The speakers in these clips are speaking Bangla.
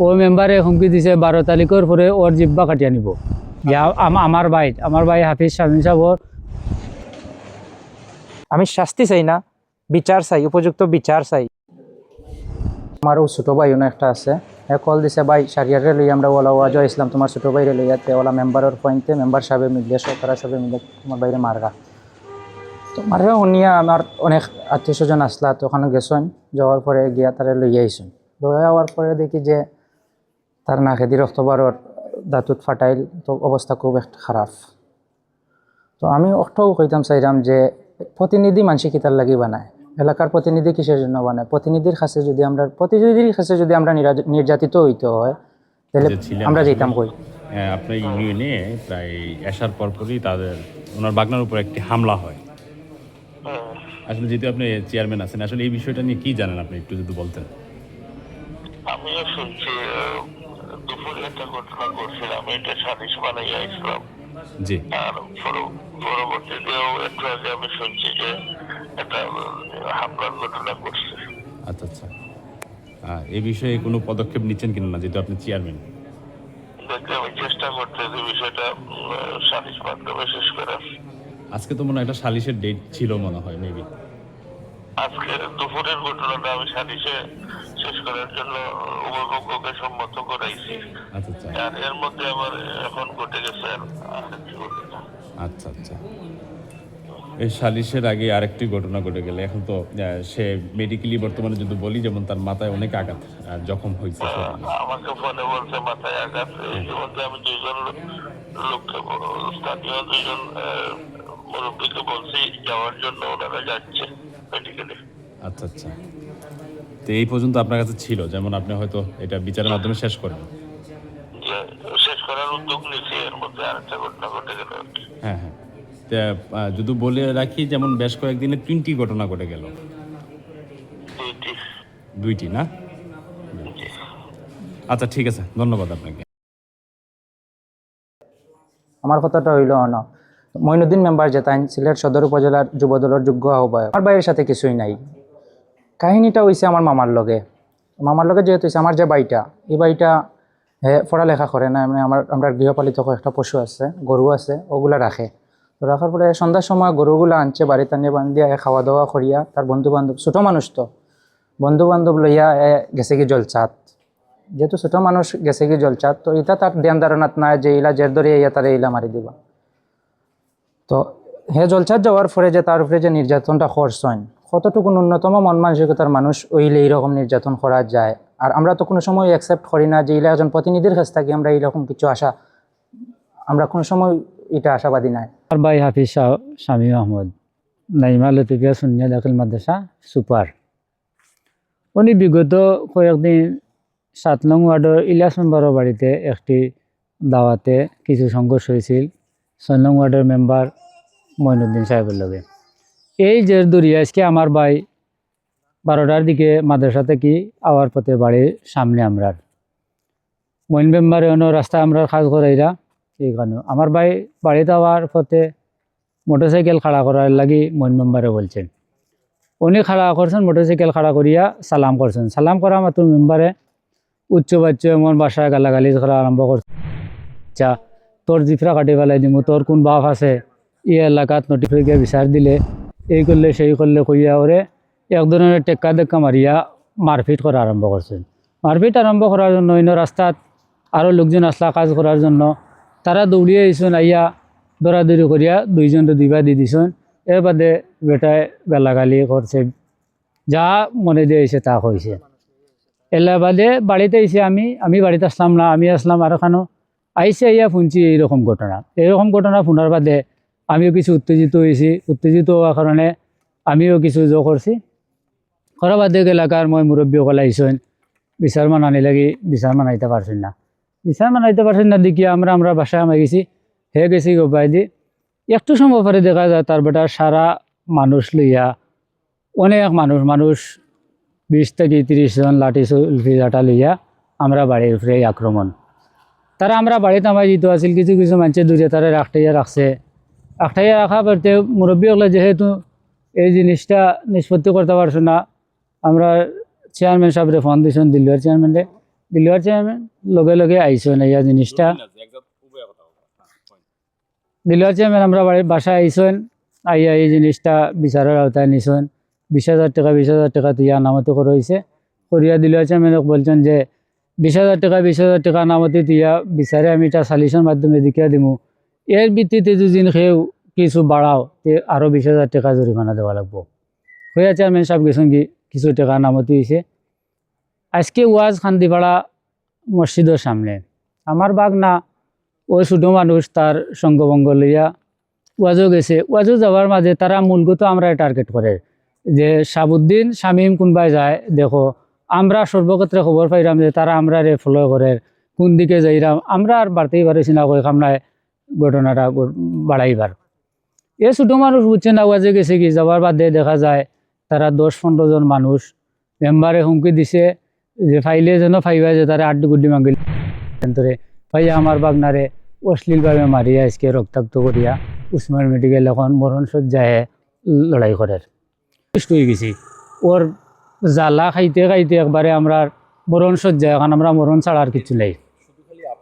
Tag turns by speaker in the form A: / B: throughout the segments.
A: ও মেম্বারে হুমকি দিছে বারো তারিখের পরে ওর জিব্বা কাটিয়ে নিব। ইয়া, আম- আমার ভাই আমার ভাই হাফিজ শামীম সাহেব ওর।
B: আমি শাস্তি চাই না, বিচার চাই, উপযুক্ত বিচার চাই। আমারও ছোটো ভাই একটা আছে হে কল দিছে, ভাই, সারিয়ারে লই আমরা ওলা ওয়াজ ইসলাম, তোমার ছোটো ভাইরে লইয়া তে ওলা মেম্বারের পয়েন্টে মেম্বার সাহেবে মিলিয়ে সরকার সাহেবে মিলে তোমার বাইরে মারগা। তো মারগা উনিয়া আমার অনেক আত্মীয় স্বজন আসলা, তো ওখানে গেছেন যাওয়ার পরে গিয়া তারে লইয়া আইসুন লইয়া যাওয়ার পরে দেখি যে তার নাকেদি রক্ত বারর দাঁতুত ফাটাইল তো অবস্থা খুব একটা খারাপ তো আমি অর্থও কইতাম চাইলাম যে প্রতিনিধি মানসিক কিতার লাগি বানায় এলাকার প্রতিনিধি কিসের জন্য বানায় প্রতিনিধির কাছে যদি আমরা প্রতিনিধির কাছে যদি আমরা নিরা- নির্যাতিত হইতে হয় তাহলে আমরা যেতাম কই?
C: আপনার ইউনিয়নে প্রায় আসার পরপরই তাদের ওনার বাগনার উপর একটি হামলা হয়। আসলে যেহেতু আপনি চেয়ারম্যান আছেন আসলে এই বিষয়টা নিয়ে কি জানেন আপনি? একটু যদি বলতেন।
D: আমিও শুনছি একটা ঘটনা করছিলাম এটা সালিশ বানাইয়া ইসলাম
C: জি।
D: আর পরবর্তীতেও একটু আগে আমি শুনছি যে একটা হামলার ঘটনা করছে
C: আচ্ছা আচ্ছা। এই বিষয়ে কোনো পদক্ষেপ নিচ্ছেন কিনা না যেহেতু আপনি চেয়ারম্যান
D: আমি চেষ্টা করতেছি বিষয়টা উম, সালিশ মাধ্যমে শেষ করার।
C: আজকে তো মনে হয় একটা সালিশের ডেট ছিল মনে হয় মেবি
D: আজকে দুপুরের ঘটনাটা আমি সালিশে শেষ করার জন্য উভয়পক্ষকে সম্মত করাইছি।
C: আচ্ছা আচ্ছা।
D: আর এর মধ্যে আমার এখন ঘটে গেছে আর
C: আচ্ছা আচ্ছা। এই সালিশের আগে আরেকটি ঘটনা ঘটে গেলে। এখন তো সে মেডিকেলি বর্তমানে যদি বলি যেমন তার মাথায় অনেক আঘাত জখম হয়েছে
D: আমাকে ফোনে বলছে মাথায় আঘাত ইতিমধ্যে আমি দুইজন লোক- লোককে স্থানীয় দুইজন মুরব্বীকে বলছি যাওয়ার জন্য ওনারা যাচ্ছে মেডিকেলে
C: আচ্ছা আচ্ছা। তো এই পর্যন্ত আপনার কাছে ছিল যেমন আপনি হয়তো এটা বিচারের মাধ্যমে শেষ করেন।
D: শেষ করার উদ্যোগ নিয়েছি এর মধ্যে আরেকটা ঘটনা ঘটে গেল
C: হ্যাঁ হ্যাঁ। যদি বলে রাখি যেমন বেশ কয়েকদিনে তিনটি ঘটনা ঘটে গেল।
D: দুইটি
C: না? আচ্ছা ঠিক আছে। ধন্যবাদ আপনাকে।
B: আমার কথাটা হইল অন মইনুদ্দিন মেম্বার যেতাইন সিলেট সদর উপজেলার যুবদলের যোগ্য আহ্বায়ক। আমার বাইরের সাথে কিছুই নাই। কাহিনীটা হইছে আমার মামার লগে। মামার লগে যেহেতু হইছে আমার যে বাড়িটা এই বাড়িটা পড়ালেখা করে না মানে আমার আমরা গৃহপালিত একটা পশু আছে গরু আছে, ওগুলা রাখে তো রাখার পরে সন্ধ্যার সময় গরুগুলা আনছে বাড়িতে আনিয়ে বান্ধিয়া খাওয়া দাওয়া করিয়া তার বন্ধু বান্ধব ছোটো মানুষ তো। বন্ধু বান্ধব লইয়া এ গেছে কি জলচাত যেহেতু ছোট মানুষ গেছে কি জলচাত তো এটা তার ধ্যান ধারণাত নাই যে ইলা জের ধরে ইয়া তারে ইলা মারি দিবা। তো হে জলচাত যাওয়ার পরে যে তার উপরে যে নির্যাতনটা করছেন কতটুকু ন্যূনতম মন মানসিকতার মানুষ ওইলে এইরকম নির্যাতন করা যায়? আর আমরা তো কোনো সময় অ্যাকসেপ্ট করি না যে ইলা একজন প্রতিনিধির কাছ থেকে আমরা এইরকম কিছু আশা, আমরা কোনো সময় এটা আশাবাদী নাই।
A: আর ভাই হাফিজ শাহ- শামীম আহমদ। নাইমা লতিফিয়া সুনিয়া দাখিল মাদ্রাসা, সুপার। উনি বিগত কয়েকদিন সাত নং ওয়ার্ডের ইলিয়াস মেম্বারের বাড়িতে একটি দাওয়াতে কিছু সংঘর্ষ হয়েছিল ছয় নং ওয়ার্ডের মেম্বার মঈনুদ্দিন সাহেবের লগে। এই যে দরিয়া আজকে আমার ভাই বারোটার দিকে মাদ্রাসা থেকে আওয়ার পথে বাড়ির সামনে আমরার মইন মেম্বারে অন্য রাস্তা আমরা কাজ করাইরা এই কারণে। আমার ভাই বাড়িতে আওয়ার পথে মোটরসাইকেল খাড়া করার লাগি মইন মেম্বারে বলছেন। উনি খাড়া করছেন, মোটরসাইকেল খাড়া করিয়া সালাম করছেন। সালাম করা মাত্র মেম্বারে উচ্চ বাচ্চ এমন বাসায় গালাগালি করা আরম্ভ করছে। আচ্ছা তোর জিফরা কাটি পেলাই দিমু, তোর কোন বাপ আছে? এই এলাকাত নোটিফাইকে বিচার দিলে। এই করলে, সেই করলে কইয়া ওরে এক ধরনের টেক্কা দেখা মারিয়া মারপিট করা আরম্ভ করছেন। মারপিট আরম্ভ করার জন্য, অন্য রাস্তাত আরও লোকজন আসলা কাজ করার জন্য, তারা দৌড়িয়ে আইসুন, আইয়া দৌড়াদৌড়ি করিয়া দুইজনকে দুইবার দি দিছুন এর বাদে বেটায় গালাগালি করছে, যা মনে দিয়ে আইসে তা কইছে। এলা বাদে বাড়িতে আইসে আমি আমি বাড়িতে আসলাম না, আমি আসলাম আর খানো, আইসে আইয়া শুনছি এইরকম ঘটনা। এইরকম ঘটনা শোনার বাদে আমিও কিছু উত্তেজিত হয়েছি। উত্তেজিত হওয়ার কারণে আমিও কিছু জো করছি। করার বাদে এলাকার মই মুরব্বীসকল আইসেন বিচার মান আনি লাগি বিচার মান আইতে পারছেন না। বিচার মান আইতে পারছেন না দেখি আমরা আমরা বাসায় আমি গেছি। হে গেছি গোবাই দি। একটু সময় পরে দেখা যায় তার বেটা সারা মানুষ লইয়া অনেক মানুষ মানুষ বিশ থেকে তিরিশ জন লাঠি সুলফি জাটা লইয়া আমরা বাড়ির উপরে আক্রমণ তারা আমরা বাড়িতে আমার জিতো আছিল, কিছু কিছু মানুষের দূরে তারা রাখটাইয়া রাখছে রাখটাইয়া রাখা পারতে মুরব্বী হলে যেহেতু এই জিনিসটা নিষ্পত্তি করতে পারছ না আমরা চেয়ারম্যান সাহেবরে ফোন দিয়েছেন দিল্লির চেয়ারম্যানে দিলুয়ার চেয়ারম্যান লগে লগে আইসন ইয়া জিনিসটা। দিলুয়ার চেয়ারম্যান আমরা বাড়ির বাসায় আইসন আইয়া এই জিনিসটা বিচারের আওতায় নিছেন বিশ হাজার টাকা বিশ হাজার টাকা তুই নামতে করা হয়েছে করিয়া দিলুয়ার চেয়ারম্যানক বলছেন যে বিশ হাজার টাকা বিশ হাজার টাকা নামতে তুইয়া বিচারে আমি এটা সালিশন মাধ্যমে দেখিয়া দিমু। এর ভিত্তিতে যদি সেও কিছু বাড়াও তে আরও বিশ হাজার টাকা জরিমানা দেওয়া লাগবো। হইয়া চেয়ারম্যান সাহেব গেছেন কি কিছু টাকা নামতি হয়েছে আজকে ওয়াজ খান্দিপাড়া মসজিদের সামনে। আমার বাগ না ওই ছোটো মানুষ তার সঙ্গভঙ্গ লইয়া ওয়াজও গেছে। ওয়াজও যাওয়ার মাঝে তারা মূলগত আমরা টার্গেট করে যে সাবুদ্দিন শামীম কোনবাই যায়, দেখো, আমরা সর্বক্ষেত্রে খবর পাইলাম যে তারা আমরা রে ফলো করে কোন দিকে যাইরাম আমরা আর বাড়তেই পারিছি না কই কামনায় ঘটনাটা বাড়াইবার এ ছোটো মানুষ বুঝছে না ওয়াজে গেছে কি? যাওয়ার বাদে দেখা যায়, তারা দশ পনেরো জন মানুষ মেম্বারে হুমকি দিছে যে, ফাইলে যেন ফাইবা যে, তারা আড্ডু গুড্ডি মাঙ্গিল ধরে ভাইয়া আমার বাগনারে অশ্লীলভাবে মারিয়া, আজকে রক্তাক্ত করিয়া উসমান মেডিকেল এখন মরণ সজ্জায় লড়াই করার হয়ে গেছি। ওর জ্বালা খাইতে খাইতে একবারে আমরা মরণ সজ্জায় এখন আমরা মরণ ছাড়া আর কিছু নাই।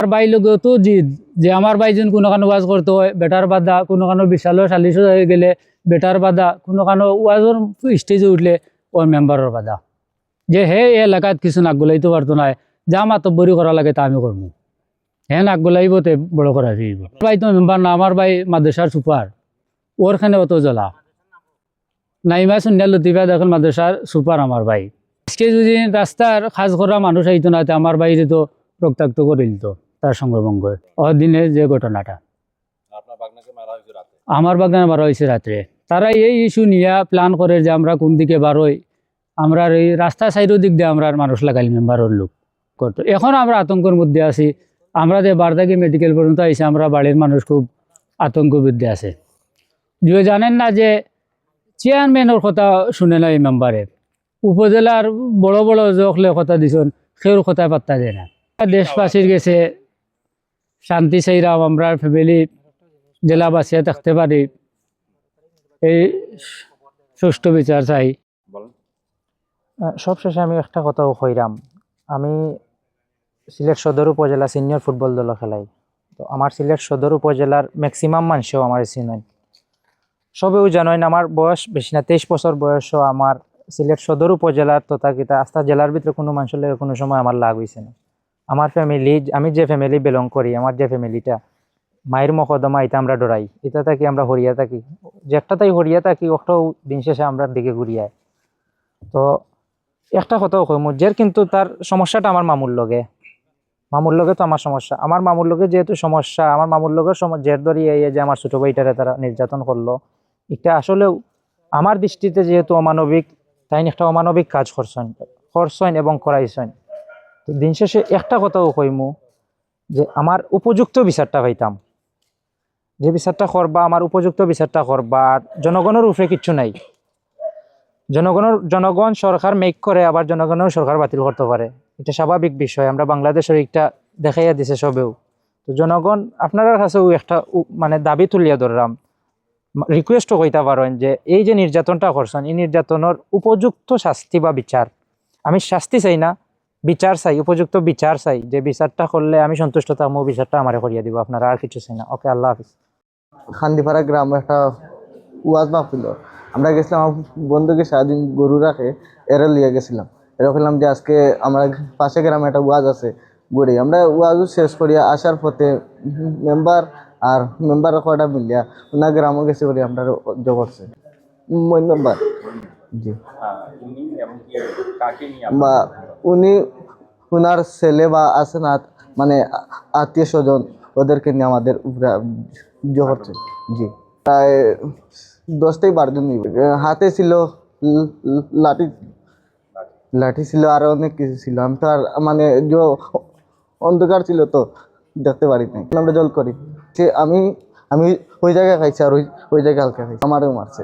A: আমার বাই লগেও তো জিদ, যে আমার বাই যেন কোনো কানো ওয়াজ করতে হয়, বেটার বাধা কোনো কানো বিশাল চাল্লিশ হয়ে গেলে, বেটার বাধা কোনো কানো ওয়াজর স্টেজে উঠলে ওর মেম্বারের বাধা যে হে, এই এলাকাত কিছু নাক গলাইতে পারতো না যা মাতব্বরি করা লাগে তা আমি করব হে নাক তে বড় করা ফিরব ভাই তো মেম্বার না আমার ভাই মাদ্রাসার সুপার ওরখানে অত জ্বলা। নাইমা সুন্নিয়া লতিফা দেখেন মাদ্রাসার সুপার আমার ভাই। আজকে যদি রাস্তার খাজ করা মানুষ আইতো না আমার বাইরে তো রক্তাক্ত করে দিত তার সঙ্গভঙ্গ অদিনে যে ঘটনাটা। আমার বাগানে বারো হয়েছে রাত্রে। তারা এই ইস্যু নিয়ে প্ল্যান করে যে আমরা কোন দিকে বারোই আমরা এই রাস্তা সাইডের দিক দিয়ে আমরা মানুষ লাগাইল মেম্বারের লোক। করতো এখন আমরা আতঙ্কের মধ্যে আছি। আমরা যে বারদাকি মেডিকেল পর্যন্ত আইসি আমরা বাড়ির মানুষ খুব আতঙ্ক বৃদ্ধি আছে। যে জানেন না যে চেয়ারম্যানের কথা শুনে না এই মেম্বারে উপজেলার বড় বড় জখলে কথা দিছেন সেওর কথা পাত্তা দেয় না। দেশবাসীর গেছে শান্তি চাইরাম আমরা ফ্যামিলি জেলাবাসীরা থাকতে পারি। এই সুষ্ঠু বিচার চাই।
B: সবশেষে আমি একটা কথাও কইরাম আমি সিলেট সদর উপজেলা সিনিয়র ফুটবল দল খেলাই। তো আমার সিলেট সদর উপজেলার ম্যাক্সিমাম মানুষও আমার চিনয় সবেও জানেন আমার বয়স বেশি না তেইশ বছর বয়সও আমার সিলেট সদর উপজেলার তথা কিতা আস্থা জেলার ভিতরে কোনো মানুষের লগে কোনো সময় আমার লাভ হয়েছে না। আমার ফ্যামিলি আমি যে ফ্যামিলি বিলং করি, আমার যে ফ্যামিলিটা মায়ের মকদমা এটা আমরা ডরাই। এটা থাকি আমরা হরিয়া থাকি। যে একটা তাই হরিয়া থাকি ওটাও দিন শেষে আমরা দিকে ঘুরিয়ায় তো একটা কথাও কই মুজের কিন্তু তার সমস্যাটা আমার মামুর লগে। মামুর লগে তো আমার সমস্যা। আমার মামুর লগে যেহেতু সমস্যা, আমার মামুর সম, জের ধরিয়ে যে আমার ছোট ভাইটারে তারা নির্যাতন করল, এটা আসলেও আমার দৃষ্টিতে যেহেতু অমানবিক, তাই একটা অমানবিক কাজ করছেন করছেন এবং করাইছেন। তো দিন শেষে একটা কথাও কইমু যে আমার উপযুক্ত বিচারটা পাইতাম। যে বিচারটা করবা, আমার উপযুক্ত বিচারটা করবা, জনগণের উপরে কিচ্ছু নাই। জনগণের, জনগণ সরকার মেক করে, আবার জনগণের সরকার বাতিল করতে পারে। এটা স্বাভাবিক বিষয়, আমরা বাংলাদেশের একটা দেখাইয়া দিছে সবেও। তো জনগণ আপনার কাছেও একটা মানে দাবি তুলিয়া ধরলাম। রিকোয়েস্টও কইতে পারেন যে এই যে নির্যাতনটা করছেন, এই নির্যাতনের উপযুক্ত শাস্তি বা বিচার। আমি শাস্তি চাই না বিচার চাই, উপযুক্ত বিচার চাই। যে বিচারটা করলে আমি সন্তুষ্ট থাকব বিচারটা আমারে করিয়া দিব, আপনারা আর কিছু চাই না। ওকে, আল্লাহ হাফিজ।
E: খান্দিপাড়া গ্রামে একটা ওয়াজ মাহফিল। আমরা গেছিলাম, আমার বন্ধুকে সারাদিন গরু রাখে, এরা লিয়ে গেছিলাম। এরা বললাম যে আজকে আমরা পাশে গ্রামে একটা ওয়াজ আছে, গড়ি। আমরা ওয়াজও শেষ করিয়া আসার পথে মেম্বার আর মেম্বার কয়টা মিলিয়া, ওনার গ্রামও গেছে বলে আমরা মই মেম্বার। জি। বা উনি ওনার ছেলে বা আছে না মানে আত্মীয় স্বজন, ওদেরকে নিয়ে আমাদের উপরে জো করছে জি। প্রায় দশ থেকে বারো জন হাতে ছিল লাঠি। লাঠি ছিল, আর অনেক কিছু ছিল। আমি তো আর মানে অন্ধকার ছিল তো দেখতে পারি নাই। আমরা জল করি। যে আমি আমি ওই জায়গায় খাইছি আর ওই ওই জায়গায় হালকা খাইছি। আমারও মারছে।